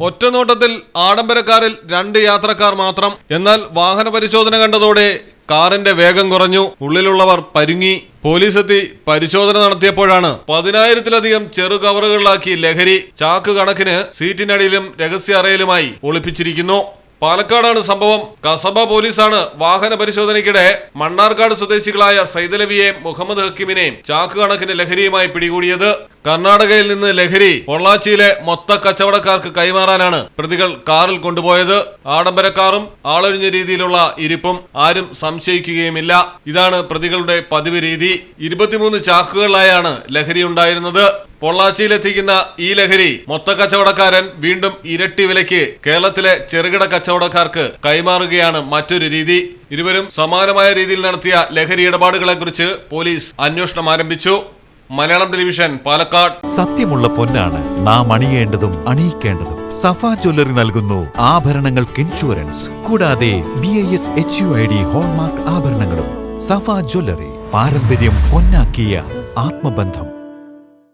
ഒറ്റനോട്ടത്തിൽ ആഡംബരക്കാരിൽ രണ്ട് യാത്രക്കാർ മാത്രം. എന്നാൽ വാഹന പരിശോധന കണ്ടതോടെ കാറിന്റെ വേഗം കുറഞ്ഞു. ഉള്ളിലുള്ളവർ പരുങ്ങി. പോലീസ് എത്തി പരിശോധന നടത്തിയപ്പോഴാണ് പതിനായിരത്തിലധികം ചെറു കവറുകളിലാക്കി ലഹരി ചാക്ക് കണക്കിന് സീറ്റിനടിയിലും രഹസ്യ അറയിലുമായി ഒളിപ്പിച്ചിരിക്കുന്നു. പാലക്കാടാണ് സംഭവം. കസബ പോലീസാണ് വാഹന പരിശോധനയ്ക്കിടെ മണ്ണാർക്കാട് സ്വദേശികളായ സൈതലവിയെ മുഹമ്മദ് ഹക്കീമിനെയും ചാക്ക് കണക്കിന് ലഹരിയുമായി പിടികൂടിയത്. കർണാടകയിൽ നിന്ന് ലഹരി പൊള്ളാച്ചിയിലെ മൊത്ത കച്ചവടക്കാർക്ക് കൈമാറാനാണ് പ്രതികൾ കാറിൽ കൊണ്ടുപോയത്. ആഡംബര കാറും ആളൊഴിഞ്ഞ രീതിയിലുള്ള ഇരിപ്പും ആരും സംശയിക്കുകയുമില്ല. ഇതാണ് പ്രതികളുടെ പതിവ് രീതി. ഇരുപത്തിമൂന്ന് ചാക്കുകളിലായാണ് ലഹരി ഉണ്ടായിരുന്നത്. പൊള്ളാച്ചിയിലെത്തിക്കുന്ന ഈ ലഹരി മൊത്ത കച്ചവടക്കാരൻ വീണ്ടും ഇരട്ടി വിലയ്ക്ക് കേരളത്തിലെ ചെറുകിട കച്ചവടക്കാർക്ക് കൈമാറുകയാണ് മറ്റൊരു രീതി. ഇരുവരും സമാനമായ രീതിയിൽ നടത്തിയ ലഹരി ഇടപാടുകളെക്കുറിച്ച് പോലീസ് അന്വേഷണം ആരംഭിച്ചു. മലയാളം ടെലിവിഷൻ പാലക്കാട്. സത്യമുള്ള പൊന്നാണ് നാം അണിയേണ്ടതും അണിയിക്കേണ്ടതും. സഫ ജ്വല്ലറി നൽകുന്നു ആഭരണങ്ങൾക്ക് ഇൻഷുറൻസ്. കൂടാതെ B I S H U I D hallmark ആഭരണങ്ങളും. സഫ ജ്വല്ലറി പാരമ്പര്യം പൊന്നാക്കിയ ആത്മബന്ധം.